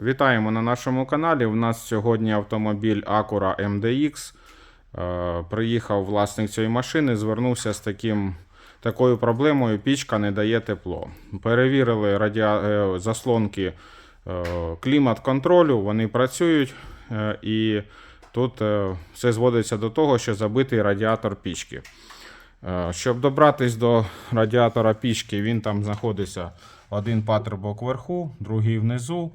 Вітаємо на нашому каналі. У нас сьогодні автомобіль Acura MDX. Е, Приїхав власник цієї машини, звернувся з таким, такою проблемою: пічка не дає тепло. Перевірили радіа... е, заслонки е, клімат-контролю, вони працюють. І тут все зводиться до того, що забитий радіатор пічки. Щоб добратись до радіатора пічки, він там знаходиться один патрубок вверху, другий внизу,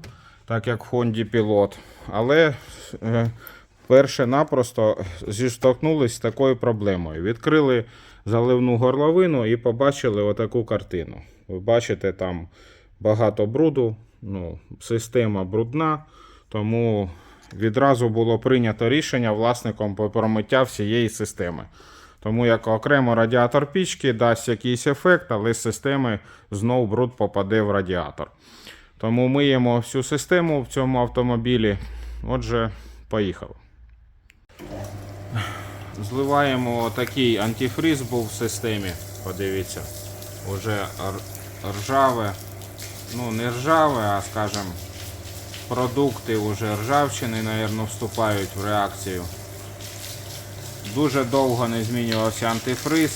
так як в Honda Pilot. Але е, перше-напросто зіштовхнулись з такою проблемою. Відкрили заливну горловину і побачили отаку картину. Ви бачите, там багато бруду, ну, система брудна, тому відразу було прийнято рішення власником по промиття всієї системи. Тому як окремо радіатор пічки дасть якийсь ефект, але з системи знов бруд попаде в радіатор. Тому миємо всю систему в цьому автомобілі. Отже, поїхали. Зливаємо такий антифриз був в системі. Подивіться, уже ржаве. Ну, не ржаве, а скажімо, продукти вже ржавчини, мабуть, вступають в реакцію. Дуже довго не змінювався антифриз.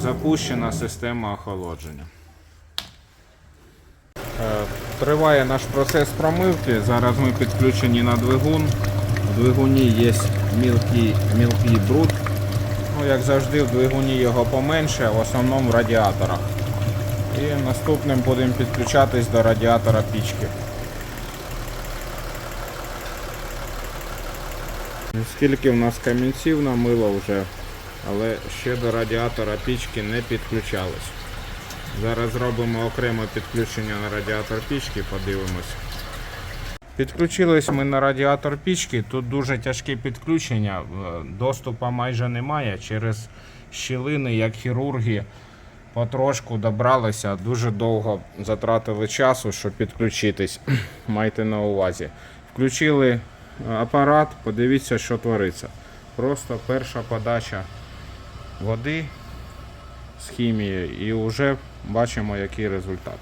Запущена система охолодження. Е, Триває наш процес промивки. Зараз ми підключені на двигун. У двигуні є мілкий, мілкий бруд. Ну, як завжди, в двигуні його поменше, в основному в радіаторах. І наступним будемо підключатись до радіатора пічки. Скільки в нас камінців намило вже, але ще до радіатора пічки не підключались. Зараз зробимо окреме підключення на радіатор пічки, подивимось. Підключились ми на радіатор пічки. Тут дуже тяжке підключення, е, доступу майже немає. Через щілини, як хірурги, потрошку добралися. Дуже довго затратили часу, щоб підключитись. Майте на увазі. Включили е, апарат, подивіться, що твориться. Просто перша подача води з хімією і вже бачимо, який результат.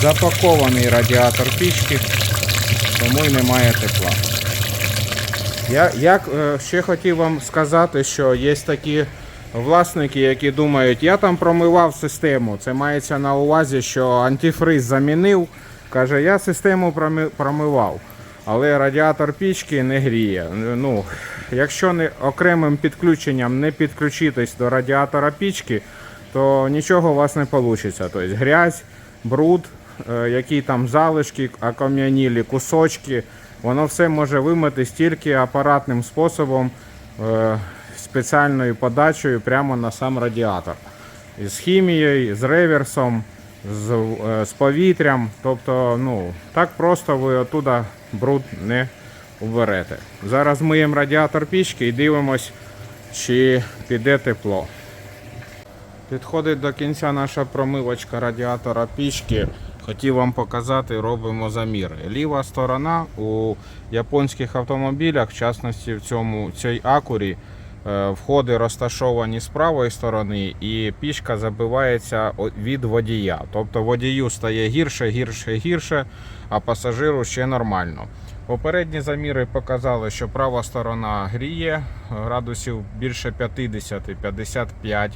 Запакований радіатор пічки, тому й немає тепла. Я як е, ще хотів вам сказати, що є такі власники, які думають, я там промивав систему. Це мається на увазі, що антифриз замінив. Каже, я систему промивав, але радіатор пічки не гріє. Ну, якщо не окремим підключенням не підключитись до радіатора пічки, то нічого у вас не вийде. Тобто грязь, бруд, е, які там залишки, окам'янілі кусочки, воно все може вимитись тільки апаратним способом, е, спеціальною подачею прямо на сам радіатор. З хімією, з реверсом, з, е, з повітрям. Тобто, ну, так просто ви оттуда бруд не уберете. Зараз миємо радіатор пічки і дивимось, чи піде тепло. Підходить до кінця наша промивочка радіатора пічки. Хотів вам показати, робимо заміри. Ліва сторона у японських автомобілях, в частності в цьому цій акурі, входи розташовані з правої сторони, і пічка забивається від водія. Тобто водію стає гірше, гірше, гірше, а пасажиру ще нормально. Попередні заміри показали, що права сторона гріє градусів більше 50-55.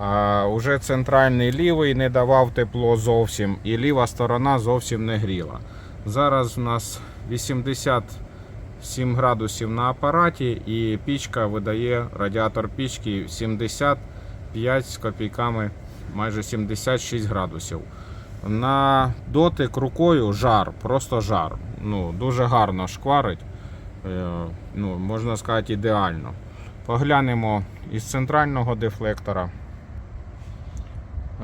А уже центральний лівий не давав тепло зовсім, і ліва сторона зовсім не гріла. Зараз у нас 87 градусів на апараті, і пічка видає радіатор пічки 75 з копійками, майже 76 градусів. На дотик рукою жар, просто жар. Ну, дуже гарно шкварить. Е, Ну, можна сказати, ідеально. Поглянемо із центрального дефлектора.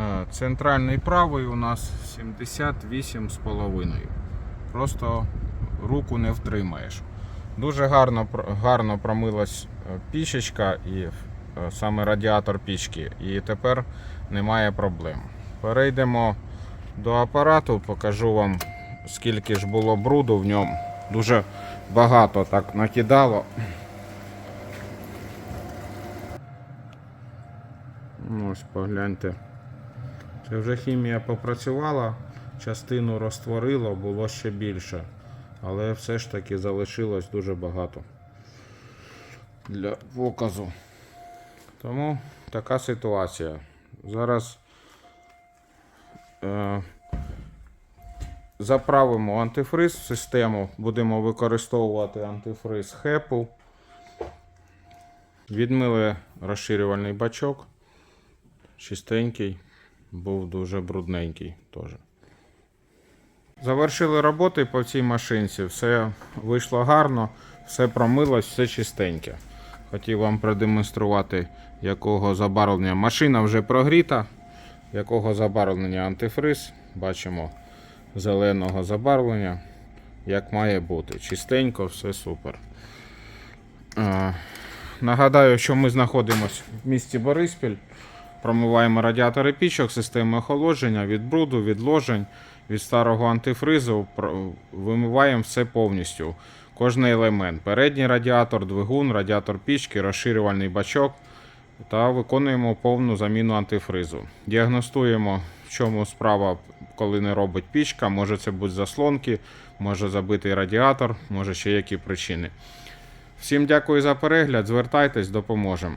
Е, Центральний правий у нас 78,5. Просто руку не втримаєш. Дуже гарно, гарно промилась е, пічечка і е, саме радіатор пічки. І тепер немає проблем. Перейдемо до апарату, покажу вам, скільки ж було бруду в ньому. Дуже багато так накидало. Ну, Ось погляньте. Це вже хімія попрацювала, частину розтворило, було ще більше. Але все ж таки залишилось дуже багато для показу. Тому така ситуація. Зараз е, заправимо антифриз в систему, будемо використовувати антифриз хепу. Відмили розширювальний бачок. Чистенький, був дуже брудненький теж. Завершили роботи по цій машинці, все вийшло гарно, все промилось, все чистеньке. Хотів вам продемонструвати, якого забарвлення машина вже прогріта, якого забарвлення антифриз. Бачимо зеленого забарвлення, як має бути. Чистенько, все супер. Е, Нагадаю, що ми знаходимося в місті Бориспіль. Промиваємо радіатори пічок, системи охолодження від бруду, відложень, від старого антифризу. Вимиваємо все повністю. Кожний елемент. Передній радіатор, двигун, радіатор пічки, розширювальний бачок та виконуємо повну заміну антифризу. Діагностуємо, в чому справа, коли не робить пічка. Може це бути заслонки, може забитий радіатор, може ще які причини. Всім дякую за перегляд. Звертайтесь, допоможемо.